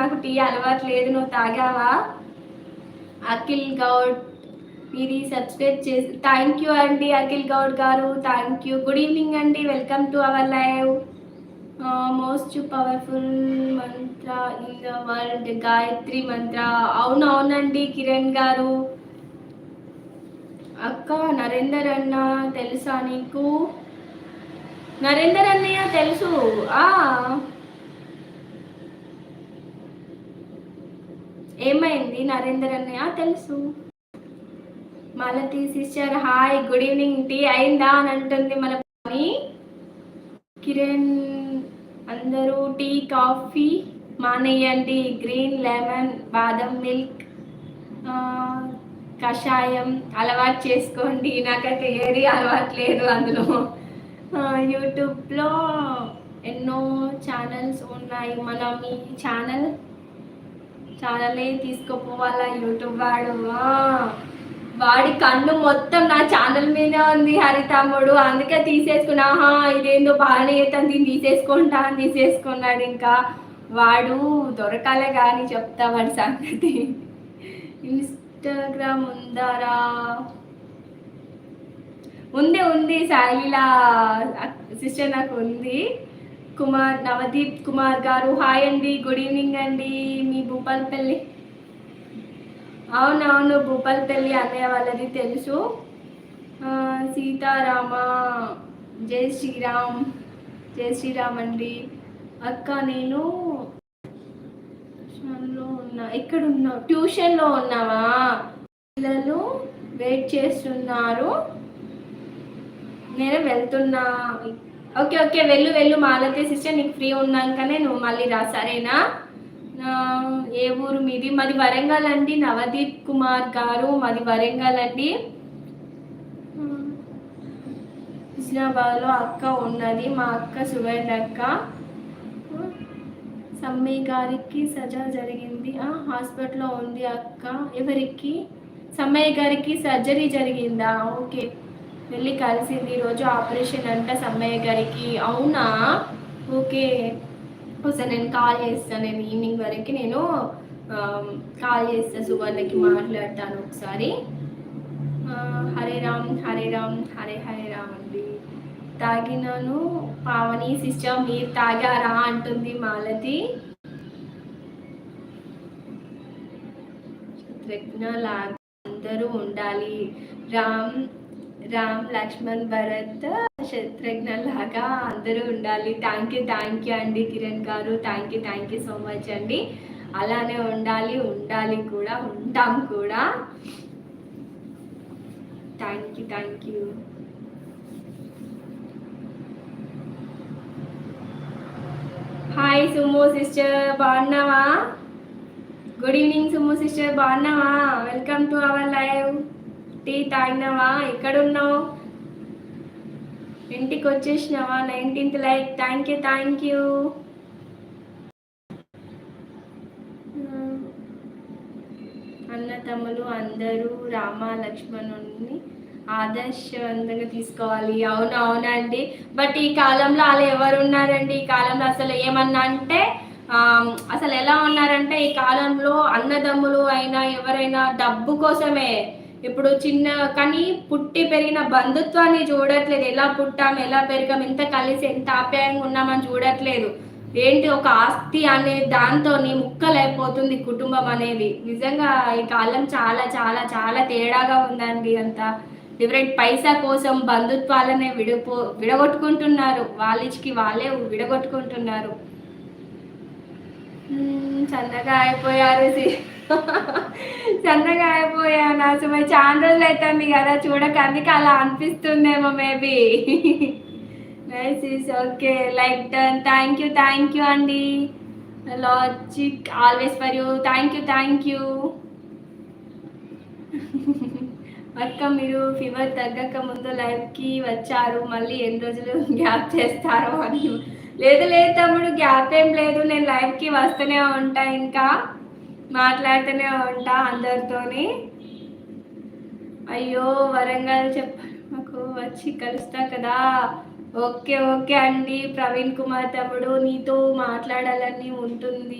నాకు టీ అలవాటు లేదు నువ్వు తాగావా? అఖిల్ గౌడ్ ఇది సబ్స్క్రైబ్ చేసి థ్యాంక్ యూ అండి అఖిల్ గౌడ్ గారు థ్యాంక్ యూ గుడ్ ఈవినింగ్ అండి welcome to our live most powerful mantra in the world Gayatri mantra అవును అవునండి కిరణ్ గారు. అక్క నరేందర్ అన్న తెలుసా నీకు? నరేందర్ అన్నయ్య తెలుసు. ఏమైంది నరేందర్ అన్నయ్య? తెలుసు. Malathi sister hi good evening tea అయిందా అని అంటుంది మన పని. కిరణ్ అందరూ టీ కాఫీ మానేయండి గ్రీన్ లెమన్ బాదం మిల్క్ కషాయం అలవాటు చేసుకోండి. నాకైతే ఏది అలవాటు లేదు అందులో. యూట్యూబ్లో ఎన్నో ఛానల్స్ ఉన్నాయి. మనం ఈ ఛానల్ ఛానలే తీసుకోపోవాలా యూట్యూబ్ వాడు. వాడి కన్ను మొత్తం నా ఛానల్ మీద ఉంది హరితమ్ముడు అందుకే తీసేసుకున్నా. ఇదేందో బాగానే అవుతుంది దీన్ని తీసేసుకుంటా అని తీసేసుకున్నాడు ఇంకా. వాడు దొరకాలే కానీ చెప్తా వాడి సంగతి. ఇన్స్టాగ్రామ్ ఉందారా? ఉంది ఉంది సాయిలా సిస్టర్ నాకు ఉంది. కుమార్ నవదీప్ కుమార్ గారు. హాయ్ అండి గుడ్ ఈవినింగ్ అండి. మీ భూపాలపల్లి. అవునవును భూపాలపల్లి అన్నయ్య వాళ్ళది తెలుసు. సీతారామ జై శ్రీరామ్ జై శ్రీరామ్ అండి. అక్క నేను ట్యూషన్లో ఉన్నా. ఎక్కడ ఉన్నావు ట్యూషన్లో ఉన్నావా? పిల్లలు వెయిట్ చేస్తున్నారు. నేను వెళ్తున్నా. ఓకే ఓకే వెళ్ళు వెళ్ళు మాలతి. సిస్టర్ నీకు ఫ్రీ ఉన్నాకనే నువ్వు మళ్ళీ రా సరేనా? ఏ ఊరు మీది? మాది వరంగల్ అండి నవదీప్ కుమార్ గారు. మాది వరంగల్ అండి. హుస్నాబాద్లో అక్క ఉన్నది మా అక్క సువర్ణ అక్క. సమ్మి గారికి సజా జరిగింది. హాస్పిటల్లో ఉంది అక్క. ఎవరికి? సమ్మయ్య గారికి సర్జరీ జరిగిందా? ఓకే. వెళ్ళి కలిసింది. ఈరోజు ఆపరేషన్ అంట సమ్మయ్య గారికి. అవునా? ఓకే. ఒకసారి నేను కాల్ చేస్తాను నేను ఈవినింగ్ వరకు నేను కాల్ చేస్తా సువర్ణకి మాట్లాడతాను ఒకసారి. హరే రామ్ హరే రామ్ హరే హరే రామ్ అండి. తాగినాను. పావని సిస్టర్ మీరు తాగారా? అంటుంది మాలతి. శత్రుఘ్న లాగా అందరూ ఉండాలి. రామ్ రామ్ లక్ష్మణ్ భరత్ శత్రుఘ్న లాగా అందరూ ఉండాలి. థ్యాంక్ యూ థ్యాంక్ యూ అండి కిరణ్ గారు. Thank you thank you so much అండి. అలానే ఉండాలి ఉండాలి కూడా ఉంటాం కూడా. Thank you thank you hi Sumo sister బాగున్నావా? గుడ్ ఈవినింగ్ సుమో సిస్టర్ బాగున్నావా? Welcome to our live tea తాగినావా? ఎక్కడున్నావు? ఇంటికి వచ్చేసినావా? Nineteenth like. Thank you thank you. అన్న తమ్ములు అందరూ రామ లక్ష్మణుని ఆదర్శవంతంగా తీసుకోవాలి. అవును అవునండి. బట్ ఈ కాలంలో అలా ఎవరు ఉన్నారండి ఈ కాలంలో అసలు ఏమన్నా అంటే అసలు ఎలా ఉన్నారంటే ఈ కాలంలో అన్నదమ్ములు అయినా ఎవరైనా డబ్బు కోసమే ఇప్పుడు చిన్న కానీ పుట్టి పెరిగిన బంధుత్వాన్ని చూడట్లేదు. ఎలా పుట్టాం ఎలా పెరిగాం ఎంత కలిసి ఎంత ఆప్యాయంగా ఉన్నామని చూడట్లేదు. ఏంటి ఒక ఆస్తి అనే దాంతో ముక్కలైపోతుంది కుటుంబం అనేది. నిజంగా ఈ కాలం చాలా చాలా చాలా తేడాగా ఉందండి అంత. డిఫరెంట్ పైసా కోసం బంధుత్వాలనే విడిపో విడగొట్టుకుంటున్నారు. వాళ్ళకి వాళ్ళే విడగొట్టుకుంటున్నారు. చందగా సన్నగా అయిపోయారు సి- సన్నగా అయిపోయాను అసలు చాలా రోజులు అవుతుంది కదా చూడక అందుకే అలా అనిపిస్తుందేమో maybe. Nice is okay like done thank you thank you అండి logic always for you thank you thank you అక్క మీరు ఫీవర్ తగ్గక ముందు లైఫ్కి వచ్చారు. మళ్ళీ ఎన్ని రోజులు గ్యాప్ చేస్తారో అని. లేదు లేదు తమ్ముడు గ్యాప్ ఏం లేదు. నేను లైఫ్కి వస్తూనే ఉంటా ఇంకా. మాట్లాడుతూనే ఉంటా అందరితోని. అయ్యో వరంగల్ చెప్పారు మాకు వచ్చి కలుస్తా కదా. ఓకే ఓకే అండి. ప్రవీణ్ కుమార్ తమ్ముడు నీతో మాట్లాడాలని ఉంటుంది.